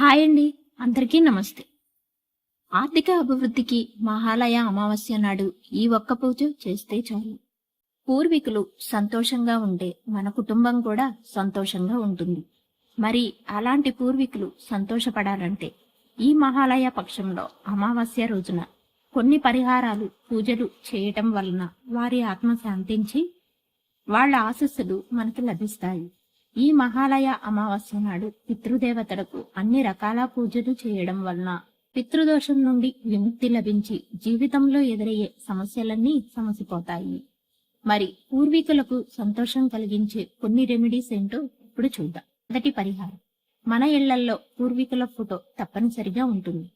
Hi అండి అందరికీ నమస్తే. ఆర్థిక అభివృద్ధికి మహాలయ అమావాస్య నాడు ఈ ఒక్క పూజ చేస్తే చాలు. పూర్వీకులు సంతోషంగా ఉంటే మన కుటుంబం కూడా సంతోషంగా ఉంటుంది. మరి అలాంటి పూర్వీకులు సంతోషపడాలంటే ఈ మహాలయ పక్షంలో అమావాస్య రోజున కొన్ని పరిహారాలు పూజలు చేయటం వలన వారి ఆత్మ శాంతించి వాళ్ళ ఆశస్సులు మనకు లభిస్తాయి. ఈ మహాలయ అమావాస్య నాడు పితృదేవతలకు అన్ని రకాల పూజలు చేయడం వలన పితృదోషం నుండి విముక్తి లభించి జీవితంలో ఎదురయ్యే సమస్యలన్నీ సమసిపోతాయి. మరి పూర్వీకులకు సంతోషం కలిగించే కొన్ని రెమెడీస్ ఏంటో ఇప్పుడు చూద్దాం. మొదటి పరిహారం. మన ఇళ్ళలో పూర్వీకుల ఫోటో తప్పనిసరిగా ఉంటుంది.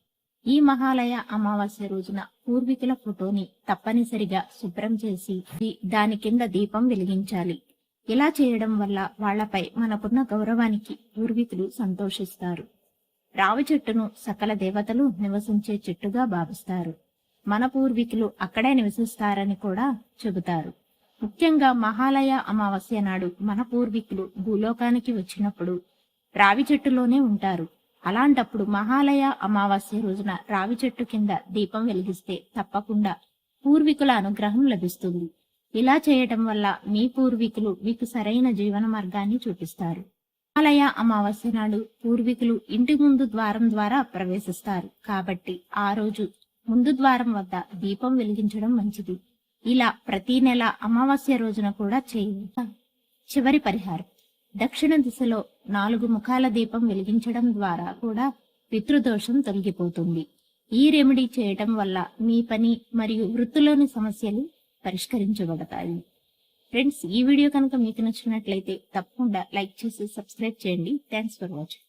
ఈ మహాలయ అమావాస్య రోజున పూర్వీకుల ఫోటోని తప్పనిసరిగా శుభ్రం చేసి దాని కింద దీపం వెలిగించాలి. ఇలా చేయడం వల్ల వాళ్ళపై మనకున్న గౌరవానికి పూర్వీకులు సంతోషిస్తారు. రావి చెట్టును సకల దేవతలు నివసించే చెట్టుగా భావిస్తారు. మన పూర్వీకులు అక్కడే నివసిస్తారని కూడా చెబుతారు. ముఖ్యంగా మహాలయ అమావాస్య నాడు మన పూర్వీకులు భూలోకానికి వచ్చినప్పుడు రావి చెట్టులోనే ఉంటారు. అలాంటప్పుడు మహాలయ అమావాస్య రోజున రావి చెట్టు కింద దీపం వెలిగిస్తే తప్పకుండా పూర్వీకుల అనుగ్రహం లభిస్తుంది. ఇలా చేయటం వల్ల మీ పూర్వీకులు మీకు సరైన జీవన మార్గాన్ని చూపిస్తారు. ఆలయ అమావాస్య నాడు పూర్వీకులు ఇంటి ముందు ద్వారం ద్వారా ప్రవేశిస్తారు. కాబట్టి ఆ రోజు ముందు ద్వారం వద్ద దీపం వెలిగించడం మంచిది. ఇలా ప్రతి నెల అమావాస్య రోజున కూడా చేయ చివరి పరిహారం. దక్షిణ దిశలో నాలుగు ముఖాల దీపం వెలిగించడం ద్వారా కూడా పితృదోషం తొలగిపోతుంది. ఈ రెమెడీ చేయటం వల్ల మీ పని మరియు వృత్తిలోని సమస్యలు పరిష్కరించబడతాయి. ఫ్రెండ్స్ ఈ వీడియో కనుక మీకు నచ్చినట్లయితే తప్పకుండా లైక్ చేసి సబ్స్క్రైబ్ చేయండి. Thanks for watching